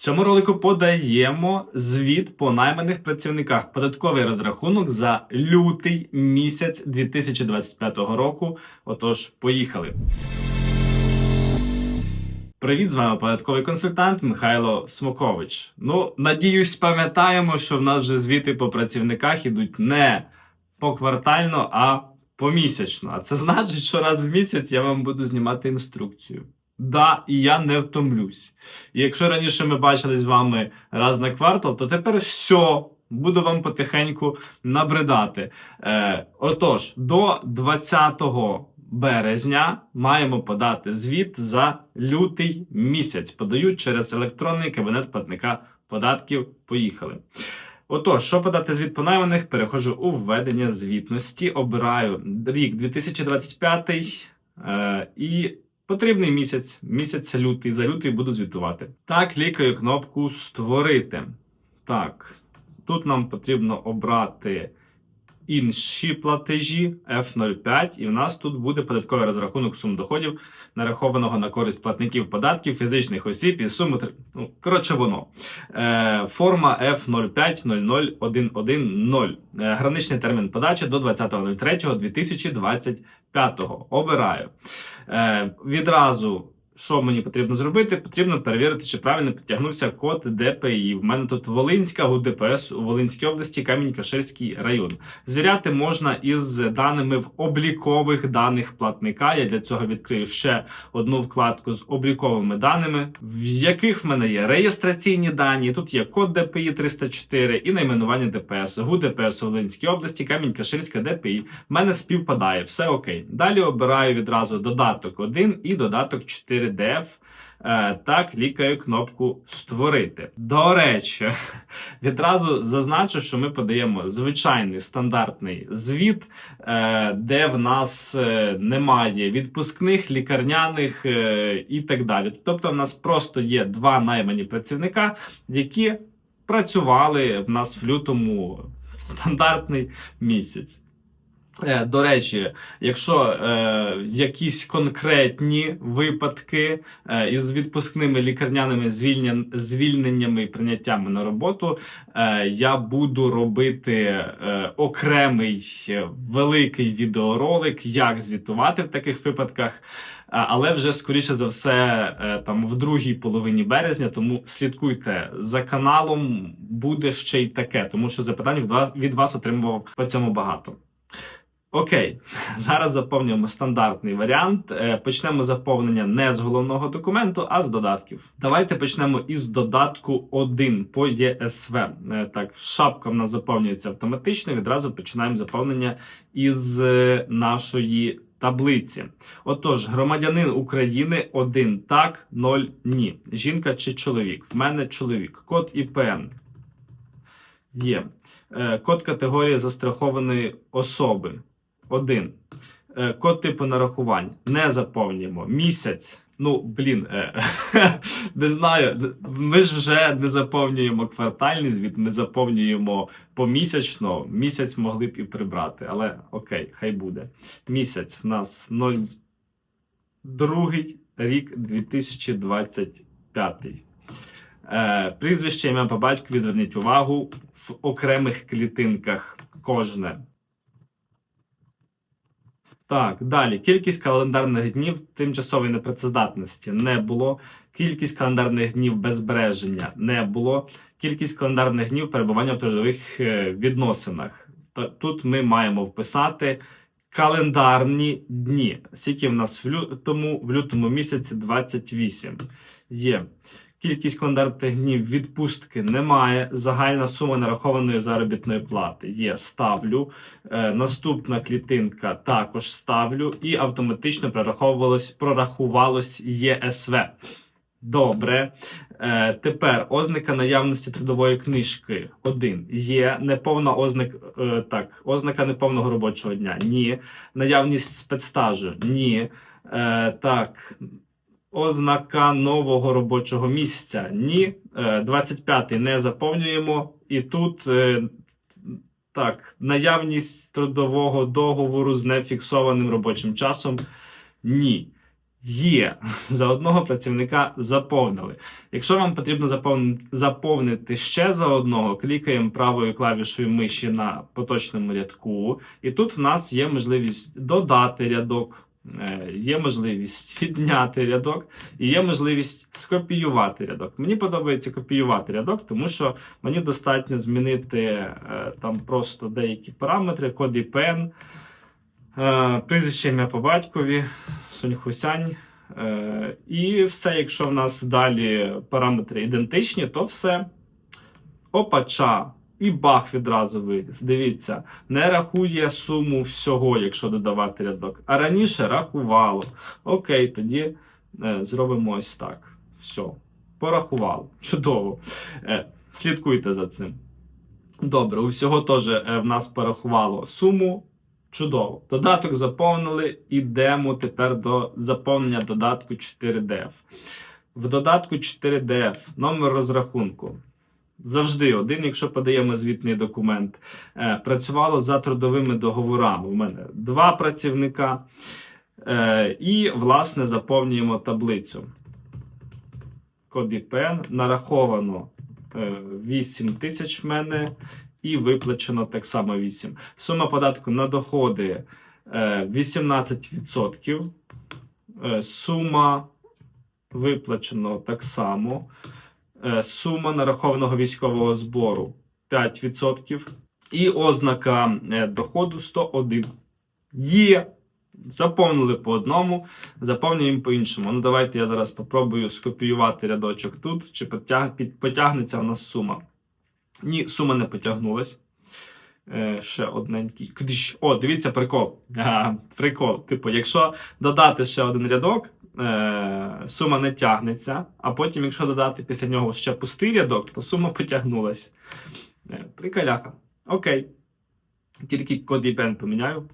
Цьому ролику подаємо звіт по найманих працівниках. Податковий розрахунок за лютий місяць 2025 року. Отож, поїхали. Привіт, з вами податковий консультант Михайло Смокович. Ну, надіюсь, пам'ятаємо, що в нас вже звіти по працівниках ідуть не поквартально, а помісячно. А це значить, що раз в місяць я вам буду знімати інструкцію. Да, і я не втомлюсь. І якщо раніше ми бачили з вами раз на квартал, то тепер все. Буду вам потихеньку набридати. Е, отож, до 20 березня маємо подати звіт за лютий місяць. Подають через електронний кабінет платника податків. Поїхали. Отож, що подати звіт по найманих, переходжу у введення звітності. Обираю рік 2025 е, і потрібний місяць. Місяць лютий. За лютий буду звітувати. Так, клікаю кнопку Створити. Так, тут нам потрібно обрати інші платежі F05, і в нас тут буде податковий розрахунок сум доходів, нарахованого на користь платників податків, фізичних осіб і суми. Ну, коротше, воно. Е, форма F05001110. Е, граничний термін подачі до 20.03.2025. Обираю. Е, відразу. Що мені потрібно зробити? Потрібно перевірити, чи правильно підтягнувся код ДПІ. В мене тут Волинська ГУДПС у Волинській області, Камінь-Каширський район. Звіряти можна із даними в облікових даних платника. Я для цього відкрию ще одну вкладку з обліковими даними, в яких в мене є реєстраційні дані. Тут є код ДПІ 304 і найменування ДПС. ГУ ДПС у Волинській області, Камінь-Каширська ДПІ. В мене співпадає, все окей. Далі обираю відразу додаток 1 і додаток 4DF. Е, та клікаю кнопку Створити. До речі, відразу зазначу, що ми подаємо звичайний стандартний звіт, е, де в нас е, немає відпускних, лікарняних і так далі. Тобто, в нас просто є два наймані працівника, які працювали в нас в лютому стандартний місяць. Е, До речі, якщо е, якісь конкретні випадки е, із відпускними лікарняними звільнен, звільненнями і прийняттями на роботу, е, я буду робити е, окремий великий відеоролик, як звітувати в таких випадках. Е, Але вже скоріше за все, е, там в другій половині березня, тому слідкуйте за каналом. Буде ще й таке, тому що запитань від вас від вас отримував по цьому багато. Окей, зараз заповнюємо стандартний варіант. Е, Почнемо заповнення не з головного документу, а з додатків. Давайте почнемо із додатку 1 по ЄСВ. Е, Так, шапка в нас заповнюється автоматично. Відразу починаємо заповнення із е, нашої таблиці. Отож, громадянин України 1 так, 0 ні. Жінка чи чоловік? В мене чоловік. Код ІПН. Є. Код категорії застрахованої особи. 1. Код типу нарахувань. Не заповнюємо. Місяць. Ну, блін, е, не знаю. Ми ж вже не заповнюємо квартальний звіт, ми заповнюємо помісячно. Місяць могли б і прибрати, але окей, хай буде. Місяць в нас 0, другий рік 2025. Е, прізвище ім'я по батькові зверніть увагу в окремих клітинках кожне. Так, далі. Кількість календарних днів тимчасової непрацездатності не було. Кількість календарних днів без збереження не було. Кількість календарних днів перебування в трудових е, відносинах. Тут ми маємо вписати календарні дні. Скільки в нас в лютому, в лютому місяці 28. Є. Кількість календарних днів відпустки немає. Загальна сума нарахованої заробітної плати є. Ставлю. Е, наступна клітинка також ставлю. І автоматично прораховувалось, прорахувалось ЄСВ. Добре. Е, тепер ознака наявності трудової книжки 1. Є неповна ознак, е, так, ознака неповного робочого дня. Ні. Наявність спецстажу. Ні. Е, так. Ознака нового робочого місця. Ні. Е, 25 не заповнюємо. І тут е, так, наявність трудового договору з нефіксованим робочим часом. Ні. Є за одного працівника заповнили. Якщо вам потрібно заповнити, ще за одного, клікаємо правою клавішою миші на поточному рядку, і тут в нас є можливість додати рядок, е, є можливість відняти рядок і є можливість скопіювати рядок. Мені подобається копіювати рядок, тому що мені достатньо змінити е, там просто деякі параметри, код IPN, е, прізвище ім'я по батькові, Соньхусянь. Е, І все, якщо в нас далі параметри ідентичні, то все. Опача. І бах відразу виліз. Дивіться, не рахує суму всього, якщо додавати рядок. А раніше рахувало. Окей, тоді е, зробимо ось так. Все. Порахувало. Чудово. Е, слідкуйте за цим. Добре, у всього теж е, в нас порахувало суму. Чудово. Додаток заповнили. Ідемо тепер до заповнення додатку 4DF. В додатку 4DF номер розрахунку. Завжди один, якщо подаємо звітний документ. Е, працювало за трудовими договорами. У мене два працівника. Е, і, власне, заповнюємо таблицю. Код IPN нараховано е, 8 тисяч в мене і виплачено так само 8. Сума податку на доходи е, 18%. Е, сума виплачено так само. Е, сума нарахованого військового збору 5%. І ознака е, доходу 101. Є. Заповнили по одному, заповнюємо по іншому. Ну, давайте я зараз спробую скопіювати рядочок тут, чи потяг, потягнеться в нас сума. Ні, сума не потягнулась. Е, ще одненький. О, дивіться прикол. А, прикол. Типу, якщо додати ще один рядок, е, сума не тягнеться, а потім, якщо додати після нього ще пустий рядок, то сума потягнулась. Е, приколяха. Окей. Тільки код і бен поміняю.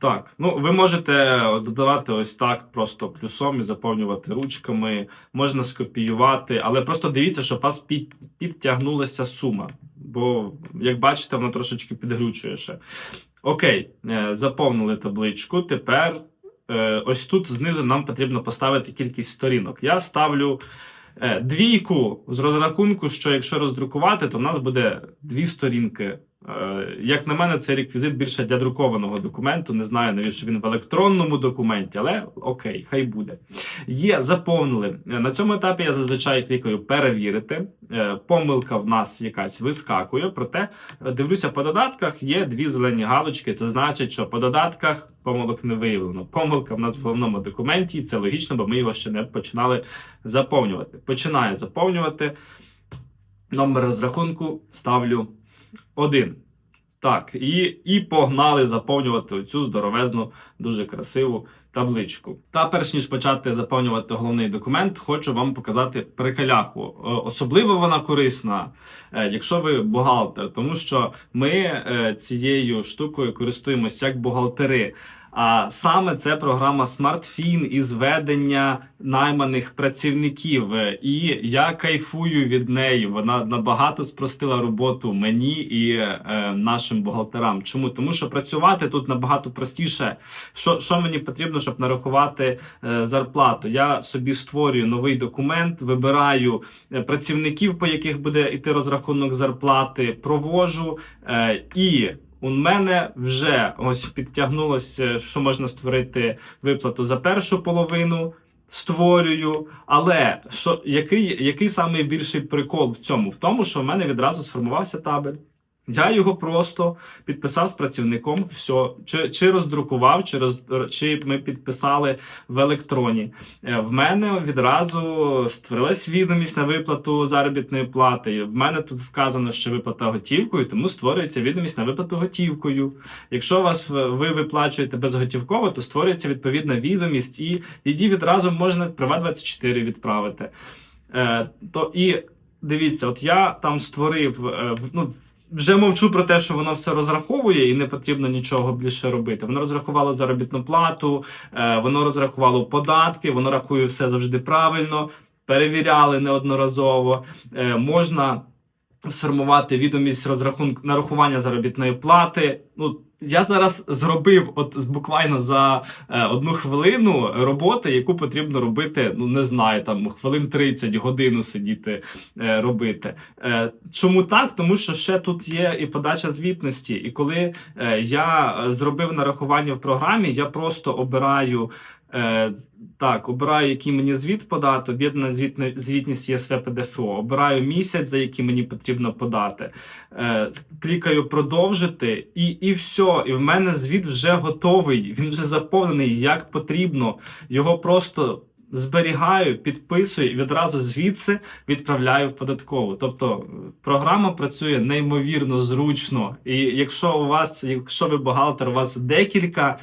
Так, ну ви можете додавати ось так просто плюсом і заповнювати ручками, можна скопіювати, але просто дивіться, щоб вас під, підтягнулася сума. Бо, як бачите, воно трошечки підглючує ще. Окей, е, заповнили табличку. Тепер е, ось тут знизу нам потрібно поставити кількість сторінок. Я ставлю е, двійку з розрахунку, що якщо роздрукувати, то в нас буде дві сторінки. Е, Як на мене, цей реквізит більше для друкованого документу. Не знаю, навіщо він в електронному документі, але окей, хай буде. Є, заповнили. На цьому етапі я зазвичай клікаю перевірити. Е, Помилка в нас якась вискакує. Проте е, дивлюся по додатках. Є дві зелені галочки. Це значить, що по додатках помилок не виявлено. Помилка в нас в головному документі, і це логічно, бо ми його ще не починали заповнювати. Починаю заповнювати. Номер розрахунку ставлю один. Так, і, і погнали заповнювати цю здоровезну, дуже красиву табличку. Та перш ніж почати заповнювати головний документ, хочу вам показати прикаляху. Е, Особливо вона корисна, е, якщо ви бухгалтер, тому що ми е, цією штукою користуємося як бухгалтери. А саме це програма SmartFin із ведення найманих працівників. І я кайфую від неї. Вона набагато спростила роботу мені і е, нашим бухгалтерам. Чому? Тому що працювати тут набагато простіше. Що, що мені потрібно, щоб нарахувати е, зарплату? Я собі створюю новий документ, вибираю е, працівників, по яких буде йти розрахунок зарплати, провожу е, і. У мене вже ось підтягнулося, що можна створити виплату за першу половину. Створюю, але що який, який самий прикол в цьому? В тому, що в мене відразу сформувався табель. Я його просто підписав з працівником, все, чи, чи роздрукував, чи, роз, чи ми підписали в електроні. Е, В мене відразу створилась відомість на виплату заробітної плати. В мене тут вказано, що виплата готівкою, тому створюється відомість на виплату готівкою. Якщо вас ви виплачуєте безготівково, то створюється відповідна відомість, і її відразу можна в Приват24 відправити. Е, то і дивіться, от я там створив. е, ну, вже мовчу про те, що воно все розраховує і не потрібно нічого більше робити. Воно розрахувало заробітну плату, е, воно розрахувало податки, воно рахує все завжди правильно, перевіряли неодноразово. Е, Можна сформувати відомість розрахунку нарахування заробітної плати. Ну я зараз зробив от буквально за е, одну хвилину роботи, яку потрібно робити, ну не знаю, там хвилин 30, годину сидіти е, робити. Е, чому так? Тому що ще тут є і подача звітності. І коли е, я е, зробив нарахування в програмі, я просто обираю. Е, так, обираю, який мені звіт подати, об'єднана звітна, звітність ЄСВ ПДФО, обираю місяць, за який мені потрібно подати, е, клікаю продовжити, і, і все. І в мене звіт вже готовий, він вже заповнений як потрібно. Його просто зберігаю, підписую і відразу звідси відправляю в податкову. Тобто е, програма працює неймовірно зручно. І якщо у вас, якщо ви бухгалтер, у вас декілька.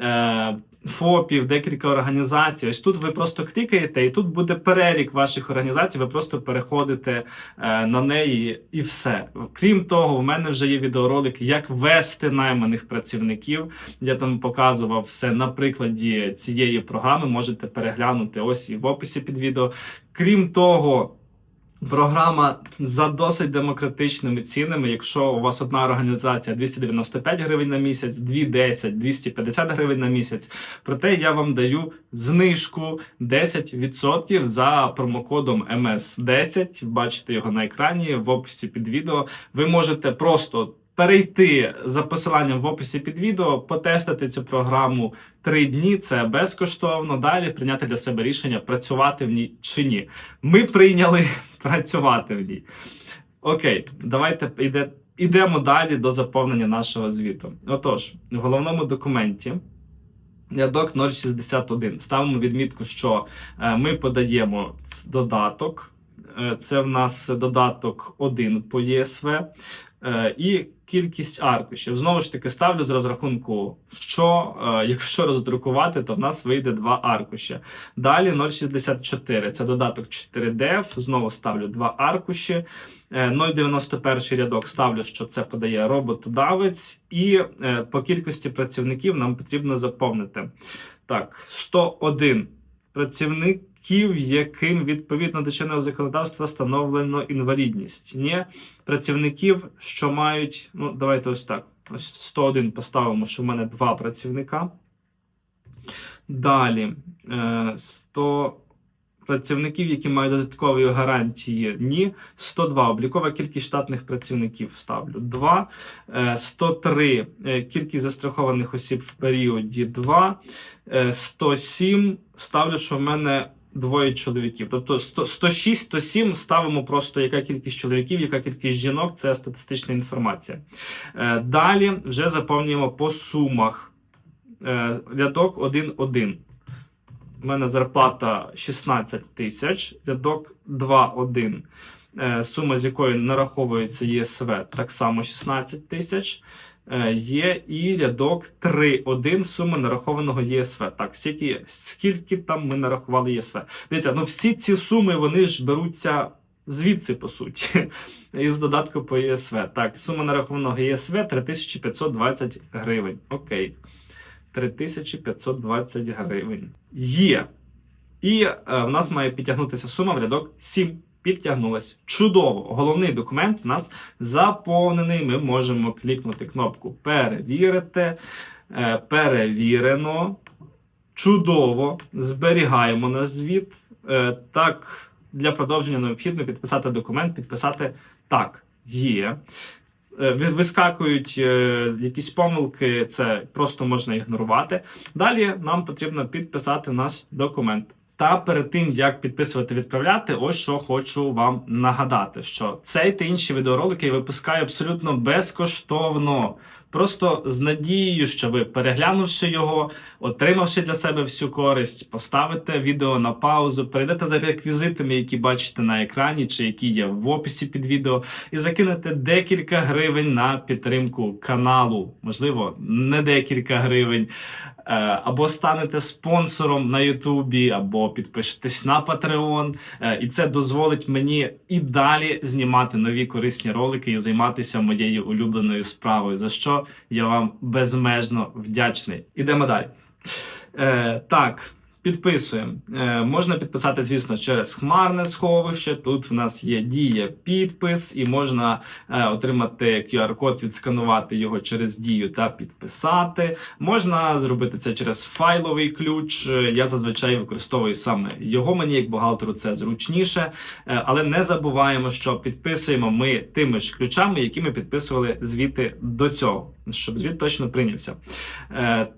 Е, ФОПів, декілька організацій. Ось тут ви просто клікаєте, і тут буде перелік ваших організацій. Ви просто переходите е, на неї і все. Крім того, в мене вже є відеоролик, як вести найманих працівників. Я там показував все на прикладі цієї програми. Можете переглянути ось і в описі під відео. Крім того. Програма за досить демократичними цінами. Якщо у вас одна організація 295 гривень на місяць, дві 10, 250 гривень на місяць. Проте я вам даю знижку 10% за промокодом MS10. Бачите його на екрані в описі під відео. Ви можете просто перейти за посиланням в описі під відео, потестити цю програму три дні. Це безкоштовно. Далі прийняти для себе рішення, працювати в ній чи ні. Ми прийняли працювати в ній. Окей, давайте йде, йдемо далі до заповнення нашого звіту. Отож, в головному документі. Рядок 061. Ставимо відмітку, що е, ми подаємо додаток. Е, Це в нас додаток 1 по ЄСВ. Е, І кількість аркушів. Знову ж таки, ставлю з розрахунку, що е, якщо роздрукувати, то в нас вийде два аркуші. Далі 0,64. Це додаток 4DF. Знову ставлю два аркуші. Е, 0,91 рядок ставлю, що це подає роботодавець, і е, по кількості працівників нам потрібно заповнити. Так, 101 працівників, яким відповідно до чинного законодавства встановлено інвалідність. Ні, працівників, що мають. Ну, давайте ось так. Ось 101 поставимо, що в мене два працівника. Далі е, 100 працівників, які мають додаткові гарантії. Ні. 102 облікова кількість штатних працівників ставлю 2. Е, 103 е, кількість застрахованих осіб в періоді 2. Е, 107 ставлю, що в мене двоє чоловіків. Тобто 106, 107 ставимо просто яка кількість чоловіків, яка кількість жінок це статистична інформація. Е, Далі вже заповнюємо по сумах. Е, Рядок 1.1. У мене зарплата 16 тисяч, рядок 2.1. Е, Сума, з якої нараховується ЄСВ, так само 16 тисяч. Е, Є і рядок 3.1 суми нарахованого ЄСВ. Так, скільки, скільки там ми нарахували ЄСВ? Дивіться, ну всі ці суми вони ж беруться звідси, по суті, із додатку по ЄСВ. Так, сума нарахованого ЄСВ 3520 гривень. Окей. 3520 гривень. Є. І е, в нас має підтягнутися сума в рядок 7. Підтягнулась. Чудово! Головний документ в нас заповнений. Ми можемо клікнути кнопку Перевірити. Е, перевірено. Чудово! Зберігаємо наш звіт. Е, так, для продовження необхідно підписати документ, підписати так. Є. Е, Вискакують якісь помилки, це просто можна ігнорувати. Далі нам потрібно підписати наш документ. Та перед тим як підписувати відправляти, ось що хочу вам нагадати, що цей та інші відеоролики я випускаю абсолютно безкоштовно. Просто з надією, що ви, переглянувши його, отримавши для себе всю користь, поставите відео на паузу, перейдете за реквізитами, які бачите на екрані, чи які є в описі під відео, і закинете декілька гривень на підтримку каналу. Можливо, не декілька гривень. Е, Або станете спонсором на Ютубі, або підпишетесь на Patreon. Е, І це дозволить мені і далі знімати нові корисні ролики і займатися моєю улюбленою справою, за що я вам безмежно вдячний. Ідемо далі. Е, так, Підписуємо. Е, можна підписати, звісно, через хмарне сховище. Тут в нас є дія підпис, і можна е, отримати QR-код, відсканувати його через дію та підписати. Можна зробити це через файловий ключ. Е, Я зазвичай використовую саме його. Мені як бухгалтеру це зручніше. Але не забуваємо, що підписуємо ми тими ж ключами, які ми підписували звіти до цього, щоб звіт точно прийнявся.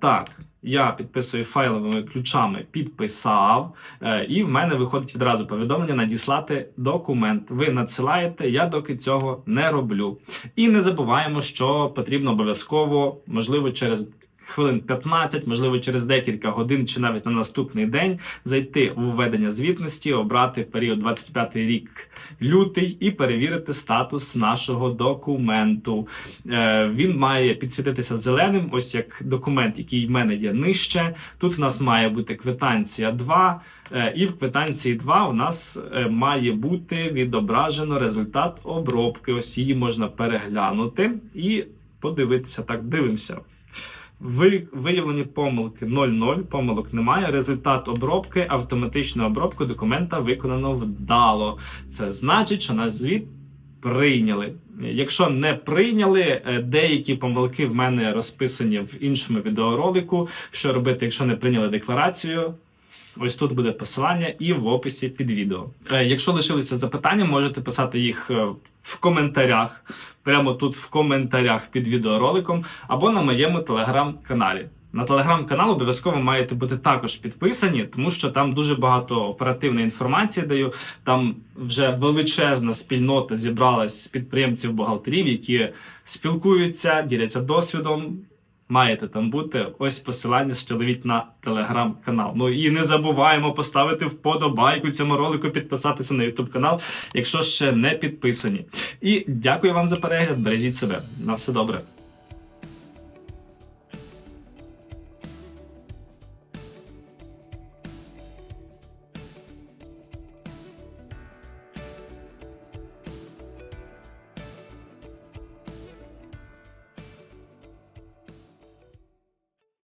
Так, я підписую файловими ключами, підписав, е, і в мене виходить відразу повідомлення надіслати документ. Ви надсилаєте, я доки цього не роблю. І не забуваємо, що потрібно обов'язково, можливо, через. Хвилин 15, можливо, через декілька годин чи навіть на наступний день зайти у введення звітності, обрати період 25 рік лютий і перевірити статус нашого документу. Е, він має підсвітитися зеленим, ось як документ, який в мене є нижче. Тут в нас має бути квитанція 2, е, і в квитанції 2 у нас е, має бути відображено результат обробки. Ось її можна переглянути і подивитися. Так, дивимося. Ви виявлені помилки 0,0, помилок немає. Результат обробки, автоматичну обробку документа виконано вдало. Це значить, що наш звіт прийняли. Якщо не прийняли, е, деякі помилки в мене розписані в іншому відеоролику. Що робити, якщо не прийняли декларацію? Ось тут буде посилання і в описі під відео. Е, Якщо лишилися запитання, можете писати їх е, в коментарях, прямо тут в коментарях під відеороликом, або на моєму телеграм-каналі. На телеграм-канал обов'язково маєте бути також підписані, тому що там дуже багато оперативної інформації даю. Там вже величезна спільнота зібралась з підприємців бухгалтерів, які спілкуються, діляться досвідом. Маєте там бути ось посилання, що ловіть на телеграм-канал. Ну і не забуваємо поставити вподобайку цьому ролику, підписатися на YouTube канал, якщо ще не підписані. І дякую вам за перегляд. Бережіть себе. На все добре.